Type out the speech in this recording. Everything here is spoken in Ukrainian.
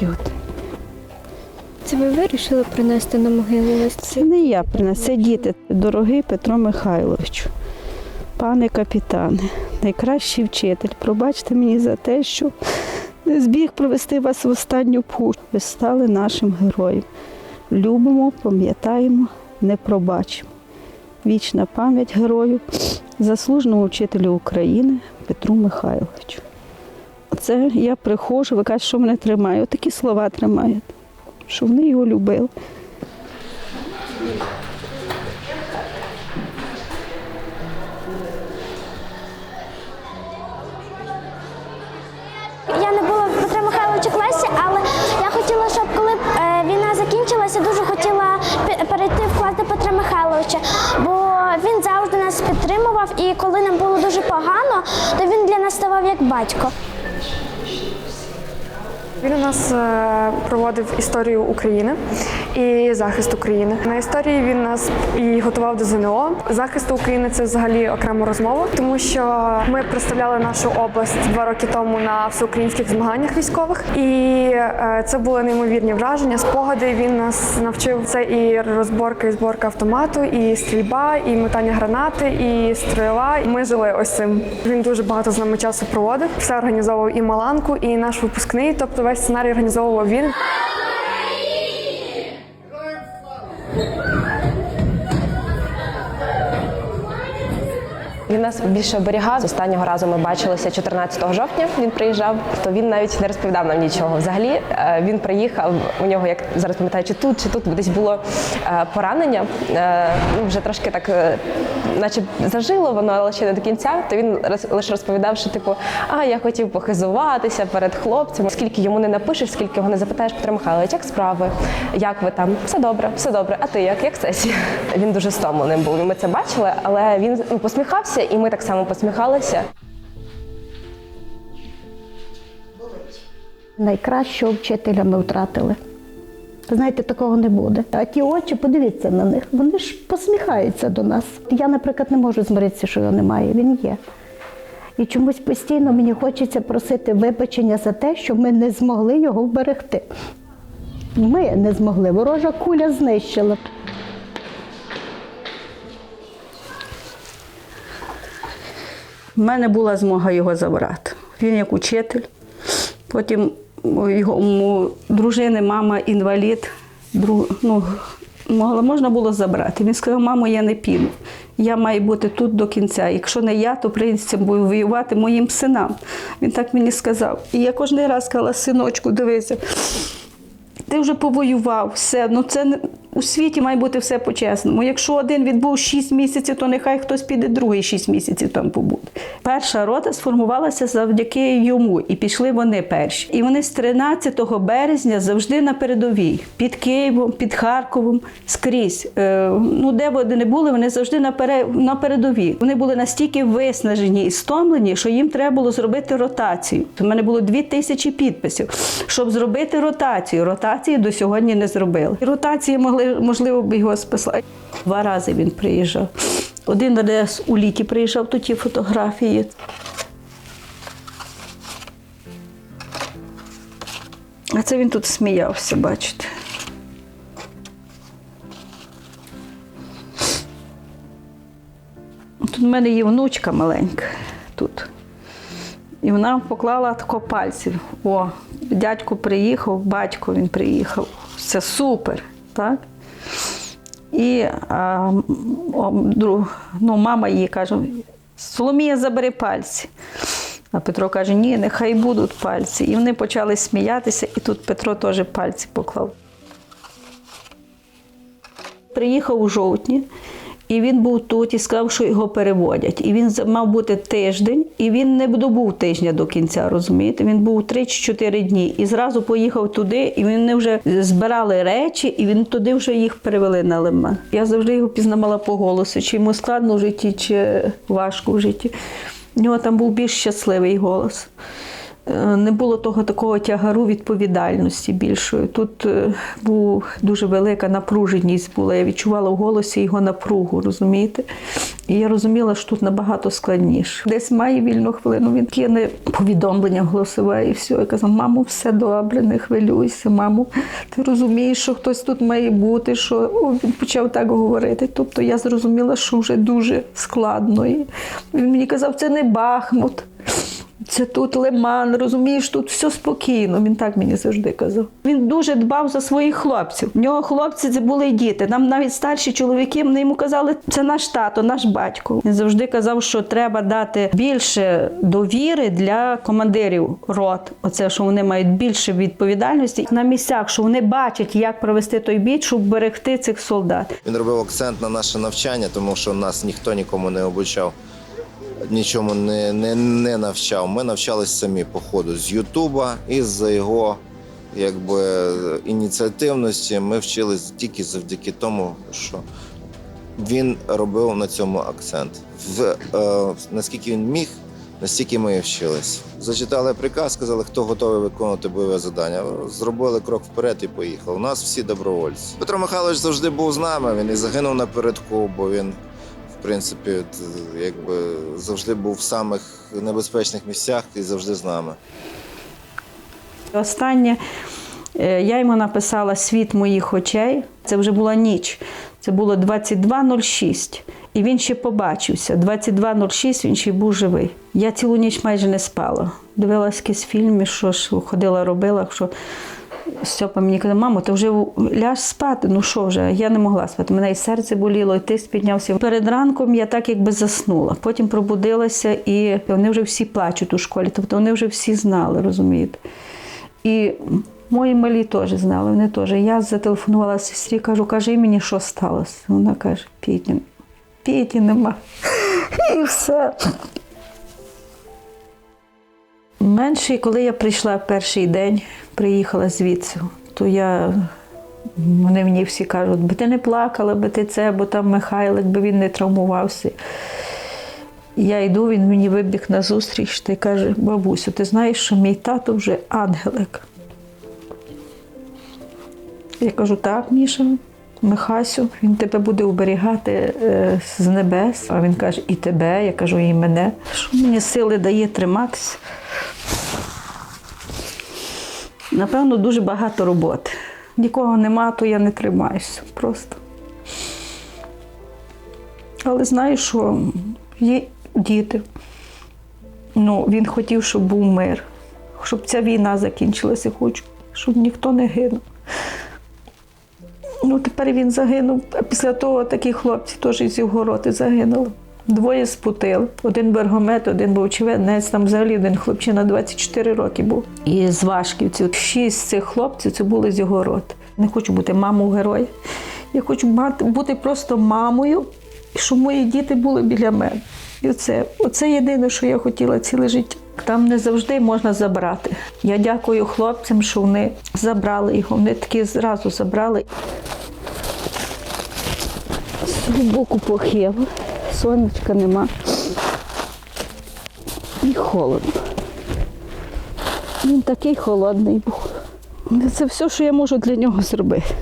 п'ють. Це ви вирішили принести на могилу лист? Це не я принесу, це діти. Дорогий Петро Михайловичу, пане капітане, найкращий вчитель, пробачте мені за те, що не збіг провести вас в останню путь. Ви стали нашим героєм. Любимо, пам'ятаємо, не пробачимо. Вічна пам'ять герою, заслуженого вчителю України Петру Михайловичу. Оце я приходжу, ви кажете, що мене тримає. Отакі слова тримають, що вони його любили. Я не була в Петра Михайловича класі, але я хотіла, щоб коли е, війна закінчилася, дуже хотіла перейти в клас до Петра Михайловича, бо він завжди нас підтримував, і коли нам було дуже погано, то він для нас ставав як батько. Він у нас е, проводив історію України і захист України. На історії він нас і готував до ЗНО. Захист України це взагалі окрема розмова, тому що ми представляли нашу область два роки тому на всеукраїнських змаганнях військових, і е, це були неймовірні враження, спогади. Він нас навчив це і розборка, і зборка автомату, і стрільба, і метання гранати, і стрільба. Ми жили ось цим. Він дуже багато з нами часу проводив. Все організовував і Маланку, і наш випускний. Тобто весь сценарій організовував він. Він нас більше оберігав. З останнього разу ми бачилися 14 жовтня. Він приїжджав, то він навіть не розповідав нам нічого. Взагалі е, він приїхав. У нього, як зараз пам'ятаю, чи тут, чи тут десь було е, поранення. Е, Ну вже трошки так, наче зажило воно, але ще не до кінця. То він лише розповідав, що типу, а я хотів похизуватися перед хлопцями. Скільки йому не напишеш, скільки його не запитаєш, Петро Михайлович, як справи, як ви там? Все добре, все добре. А ти як? Як сесія? Він дуже стомленим був. Ми це бачили, але він ну, посміхався, і ми так само посміхалися. Найкращого вчителя ми втратили. Знаєте, такого не буде. А ті очі, подивіться на них, вони ж посміхаються до нас. Я, наприклад, не можу змиритися, що його немає. Він є. І чомусь постійно мені хочеться просити вибачення за те, що ми не змогли його вберегти. Ми не змогли. Ворожа куля знищила. У мене була змога його забрати. Він як учитель. Потім його дружини, мама інвалід. Друг, ну, могла, можна було забрати. Він сказав, мамо, я не піду. Я маю бути тут до кінця. Якщо не я, то прийдеться воювати моїм синам. Він так мені сказав. І я кожен раз сказала, синочку, дивися, ти вже повоював, все. Ну це у світі має бути все по-чесному. Якщо один відбув 6 місяців, то нехай хтось піде другий 6 місяців там побути. Перша рота сформувалася завдяки йому, і пішли вони перші. І вони з 13 березня завжди на передовій, під Києвом, під Харковом, скрізь. Е, ну, де вони не були, вони завжди на, пере, на передовій. Вони були настільки виснажені і стомлені, що їм треба було зробити ротацію. У мене було 2 тисячі підписів, щоб зробити ротацію. Ротації до сьогодні не зробили. Ротації могли, можливо, б його спасла. Два рази він приїжджав. Один раз у літі приїжджав, тут ті фотографії. А це він тут сміявся, бачите. Тут в мене є внучка маленька тут. І вона поклала тако пальці. О, дядько приїхав, батько він приїхав. Це супер, так? І а, ну, мама їй каже: Соломія, забери пальці. А Петро каже, ні, нехай будуть пальці. І вони почали сміятися, і тут Петро теж пальці поклав. Приїхав у жовтні, і він був тут і сказав, що його переводять. І він мав бути тиждень, і він не добув тижня до кінця, розумієте? Він був 3 чи 4 дні. І зразу поїхав туди, і вони вже збирали речі, і він туди вже їх перевели на лиман. Я завжди його пізнавала по голосу, чи йому складно в житті, чи важко в житті. У нього там був більш щасливий голос. Е, не було того такого тягару відповідальності більшої. Тут е, був дуже велика напруженість була. Я відчувала в голосі його напругу, розумієте? І я розуміла, що тут набагато складніше. Десь має вільну хвилину, він кине повідомлення голосове і все. Я казав, мамо, все добре, не хвилюйся, мамо. Ти розумієш, що хтось тут має бути, що О, він почав так говорити. Тобто я зрозуміла, що вже дуже складно. І він мені казав, це не Бахмут. Це тут Лиман, розумієш, тут все спокійно. Він так мені завжди казав. Він дуже дбав за своїх хлопців. В нього хлопці це були діти. Нам навіть старші чоловіки вони йому казали, це наш тато, наш батько. Він завжди казав, що треба дати більше довіри для командирів рот. Оце що вони мають більше відповідальності на місцях, що вони бачать, як провести той бій, щоб берегти цих солдат. Він робив акцент на наше навчання, тому що нас ніхто нікому не обучав, нічому не, не, не навчав. Ми навчались самі по ходу з Ютуба і з його якби, ініціативності. Ми вчились тільки завдяки тому, що він робив на цьому акцент. В, е, наскільки він міг, настільки ми і вчились. Зачитали приказ, сказали, хто готовий виконувати бойове завдання. Зробили крок вперед і поїхали. У нас всі добровольці. Петро Михайлович завжди був з нами. Він і загинув напередку, бо він, в принципі, якби завжди був в самих небезпечних місцях і завжди з нами. Останнє е, я йому написала Світ моїх очей. Це вже була ніч. Це було 22.06. І він ще побачився. 22.06 він ще був живий. Я цілу ніч майже не спала. Дивилась якісь фільми, що ж ходила, робила. що Стьопа мені каже, мамо, ти вже ляж спати. Ну що вже? Я не могла спати. Мене і серце боліло, і тиск піднявся. Перед ранком я так якби заснула. Потім пробудилася, і вони вже всі плачуть у школі. Тобто вони вже всі знали, розумієте. І мої малі теж знали, вони теж. Я зателефонувала сестрі, кажу, кажи мені, що сталося. Вона каже, Піті, Піті нема. І все. Менший, коли я прийшла перший день, приїхала звідси, то я. Вони мені всі кажуть, би ти не плакала, би ти це, бо там Михайлик, би він не травмувався. Я йду, він мені вибіг на зустріч та й каже: бабусю, ти знаєш, що мій тато вже ангелик. Я кажу, так, Міша, Михасю, він тебе буде оберігати е, з небес. А він каже, і тебе, я кажу, і мене. Що мені сили дає триматися? Напевно, дуже багато роботи. Нікого нема, то я не тримаюся просто. Але знаю, що є діти. Ну, він хотів, щоб був мир, щоб ця війна закінчилася. Хочу, щоб ніхто не гинув. Ну, тепер він загинув. А після того такі хлопці теж із Євгороди загинули. Двоє з Путил. Один Бергомет, один був очевиднець, там взагалі один хлопчина 24 роки був. І з Вашківців. Шість цих хлопців це були з його роти. Не хочу бути мамою героя. Я хочу мати, бути просто мамою, щоб мої діти були біля мене. І оце, оце єдине, що я хотіла ціле життя. Там не завжди можна забрати. Я дякую хлопцям, що вони забрали його. Вони таки зразу забрали. З боку похило, сонечка нема. І холодно. Він такий холодний був. Це все, що я можу для нього зробити.